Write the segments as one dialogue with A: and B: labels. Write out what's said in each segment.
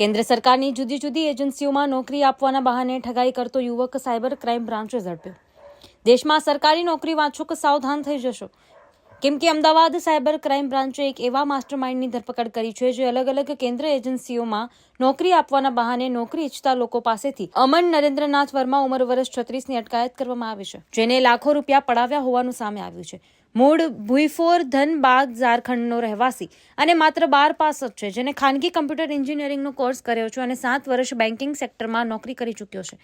A: કેન્દ્ર સરકારની જુદી જુદી એજન્સીઓમાં નોકરી આપવાના બહાને ઠગાઈ કરતો યુવક સાયબર ક્રાઇમ બ્રાન્ચે ઝડપ્યો. દેશમાં સરકારી નોકરી વાંચો કે સાવધાન થઈ જશો. કેમ કે અમદાવાદ સાયબર ક્રાઇમ બ્રાન્ચે એક એવા માસ્ટરમાઇન્ડની ધરપકડ કરી છે જે અલગ અલગ કેન્દ્ર એજન્સીઓમાં નોકરી આપવાના બહાને નોકરી ઈચ્છતા લોકો પાસેથી અમન નરેન્દ્રનાથ વર્મા ઉંમર વર્ષ છત્રીસની અટકાયત કરવામાં આવી છે, જેને લાખો રૂપિયા પડાવ્યા હોવાનું સામે આવ્યું છે. મૂળ ભુઈફોર ધનબાગ ઝારખંડનો રહેવાસી અને માત્ર બાર પાસ જ છે, જેને ખાનગી કમ્પ્યુટર એન્જિનિયરિંગનો કોર્સ કર્યો છે અને સાત વર્ષ બેન્કિંગ સેક્ટરમાં નોકરી કરી ચૂક્યો છે.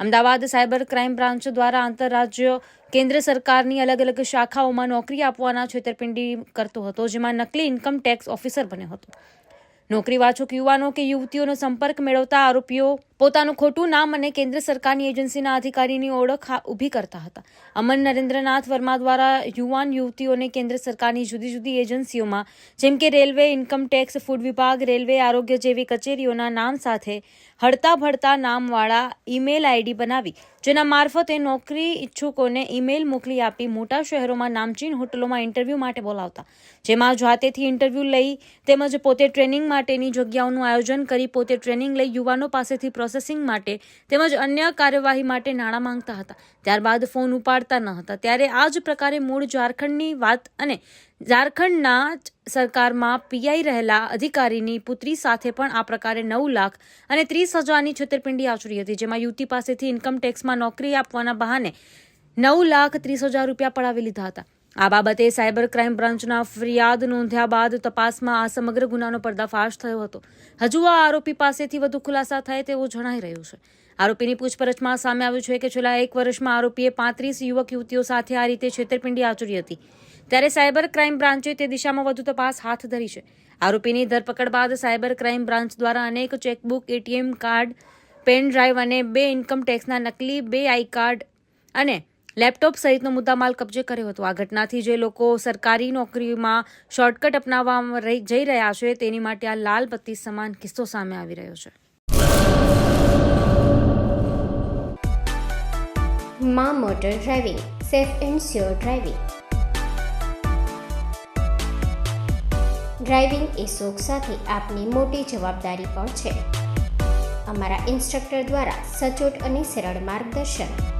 A: અમદાવાદ સાયબર ક્રાઇમ બ્રાન્ચ દ્વારા આંતરરાજ્ય કેન્દ્ર સરકારની અલગ અલગ શાખાઓમાં નોકરી આપવાના છેતરપિંડી કરતો હતો, જેમાં નકલી ઇન્કમ ટેક્સ ઓફિસર બન્યો હતો. નોકરી વાચક યુવાનો કે યુવતીઓનો સંપર્ક મેળવતા આરોપીઓ પોતાનું ખોટું નામ અને કેન્દ્ર સરકારની એજન્સીના અધિકારીની ઓળખ ઊભી કરતા હતા. અમન નરેન્દ્રનાથ વર્મા દ્વારા યુવાન યુવતીઓને કેન્દ્ર સરકારની જુદી જુદી એજન્સીઓમાં, જેમ કે રેલવે ઇન્કમટેક્સ ફૂડ વિભાગ, રેલવે આરોગ્ય જેવી કચેરીઓના નામ સાથે હડતા ભડતા નામવાળા ઈમેલ આઈડી બનાવી, જેના મારફતે નોકરી ઈચ્છુકોને ઈમેલ મોકલી આપી મોટા શહેરોમાં નામચીન હોટલોમાં ઇન્ટરવ્યૂ માટે બોલાવતા. જેમાં જાતેથી ઇન્ટરવ્યૂ લઈ તેમજ પોતે ટ્રેનિંગ માટેની જગ્યાઓનું આયોજન કરી પોતે ટ્રેનિંગ લઈ યુવાનો પાસેથી પ્રોસેસિંગ માટે તેમજ અન્ય કાર્યવાહી માટે નાણાં માંગતા હતા. ત્યારબાદ ફોન ઉપાડતા ન હતા. ત્યારે આ જ પ્રકારે મૂળ ઝારખંડની વાત અને ઝારખંડના જ સરકારમાં પીઆઈ રહેલા અધિકારીની પુત્રી સાથે પણ આ પ્રકારે નવ લાખ અને ત્રીસ હજારની છેતરપિંડી આચરી હતી, જેમાં યુવતી પાસેથી ઇન્કમ ટેક્સમાં નોકરી આપવાના બહાને નવ લાખ ત્રીસ હજાર રૂપિયા પડાવી લીધા હતા. આ બાબતે સાયબર ક્રાઇમ બ્રાન્ચના ફરિયાદ નોંધ્યા બાદ તપાસમાં આ સમગ્ર ગુનાનો પર્દાફાશ થયો હતો. હજુ આ આરોપી પાસેથી વધુ ખુલાસા થાય તેવું જણાઈ રહ્યું છે. આરોપીની પૂછપરછમાં સામે આવ્યું છે કે છેલ્લા એક વર્ષમાં આરોપીએ પાંત્રીસ યુવક યુવતીઓ સાથે આ રીતે છેતરપિંડી આચરી હતી. ત્યારે સાયબર ક્રાઇમ બ્રાન્ચે તે દિશામાં વધુ તપાસ હાથ ધરી છે. આરોપીની ધરપકડ બાદ સાયબર ક્રાઇમ બ્રાન્ચ દ્વારા અનેક chequebook, ATM card, pen drive અને બે ઇન્કમ ટેક્સના નકલી બે આઈ કાર્ડ અને લેપટોપ સહિતનો મુદ્દામાલ કબજે કર્યો હતો. આ ઘટનાથી જે લોકો સરકારી નોકરીમાં શોર્ટકટ અપનાવવા જઈ રહ્યા છે, તેની માટે આ લાલ બત્તી સમાન કિસ્સો સામે આવી રહ્યો છે.
B: માં motor driving, safe and sure driving. Driving એ શોખ સાથે આપની મોટી જવાબદારી પણ છે. અમારા ઇન્સ્ટ્રક્ટર દ્વારા સચોટ અને સરળ માર્ગદર્શન.